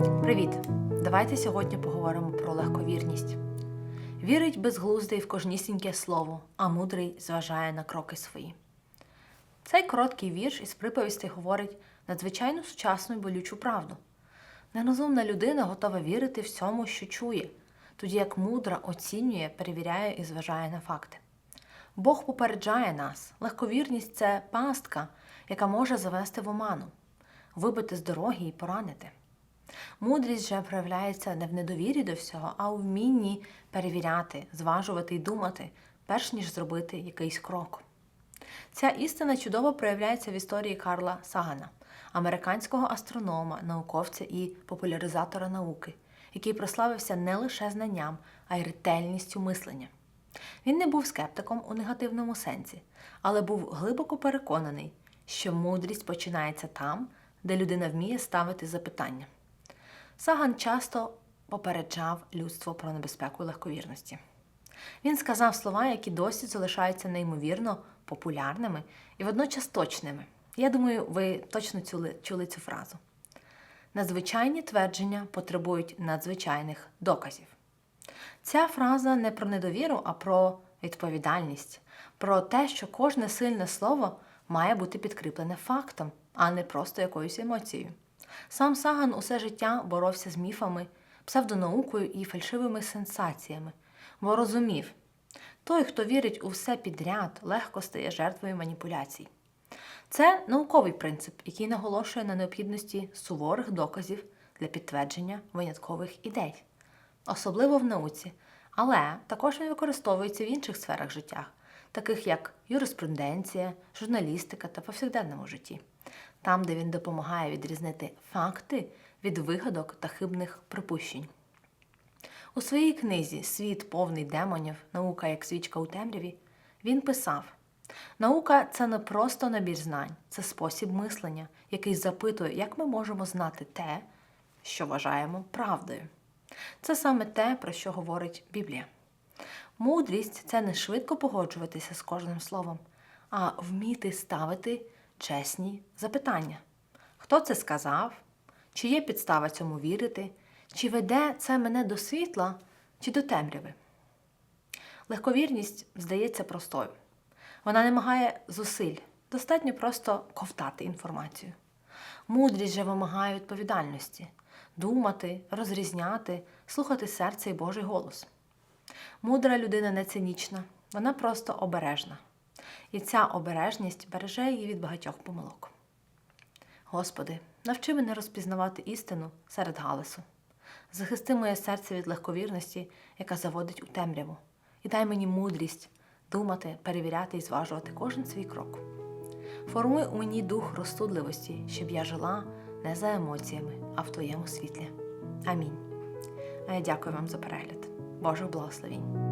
Привіт! Давайте сьогодні поговоримо про легковірність. Вірить безглуздий в кожнісіньке слово, а мудрий зважає на кроки свої. Цей короткий вірш із приповістей говорить надзвичайно сучасну і болючу правду. Нерозумна людина готова вірити всьому, що чує, тоді як мудра оцінює, перевіряє і зважає на факти. Бог попереджає нас, легковірність це пастка, яка може завести в оману, вибити з дороги і поранити. Мудрість же проявляється не в недовірі до всього, а у вмінні перевіряти, зважувати і думати, перш ніж зробити якийсь крок. Ця істина чудово проявляється в історії Карла Сагана, американського астронома, науковця і популяризатора науки, який прославився не лише знанням, а й ретельністю мислення. Він не був скептиком у негативному сенсі, але був глибоко переконаний, що мудрість починається там, де людина вміє ставити запитання. Саган часто попереджав людство про небезпеку легковірності. Він сказав слова, які досі залишаються неймовірно популярними і водночас точними. Я думаю, ви точно чули, цю фразу. Надзвичайні твердження потребують надзвичайних доказів. Ця фраза не про недовіру, а про відповідальність, про те, що кожне сильне слово має бути підкріплене фактом, а не просто якоюсь емоцією. Сам Саган усе життя боровся з міфами, псевдонаукою і фальшивими сенсаціями, бо розумів, той, хто вірить у все підряд, легко стає жертвою маніпуляцій. Це науковий принцип, який наголошує на необхідності суворих доказів для підтвердження виняткових ідей, особливо в науці, але також він використовується в інших сферах життя, таких як юриспруденція, журналістика та повсякденному житті, там, де він допомагає відрізнити факти від вигадок та хибних припущень. У своїй книзі Світ повний демонів, наука як свічка у темряві він писав: наука це не просто набір знань, це спосіб мислення, який запитує, як ми можемо знати те, що вважаємо правдою. Це саме те, про що говорить Біблія. Мудрість це не швидко погоджуватися з кожним словом, а вміти ставити чесні запитання. Хто це сказав? Чи є підстава цьому вірити? Чи веде це мене до світла, чи до темряви? Легковірність здається простою. Вона вимагає зусиль, достатньо просто ковтати інформацію. Мудрість же вимагає відповідальності думати, розрізняти, слухати серце і Божий голос. Мудра людина не цинічна, вона просто обережна. І ця обережність береже її від багатьох помилок. Господи, навчи мене розпізнавати істину серед галасу. Захисти моє серце від легковірності, яка заводить у темряву, і дай мені мудрість думати, перевіряти і зважувати кожен свій крок. Формуй у мені дух розсудливості, щоб я жила не за емоціями, а в Твоєму світлі. Амінь. А я дякую вам за перегляд. Божих благословінь!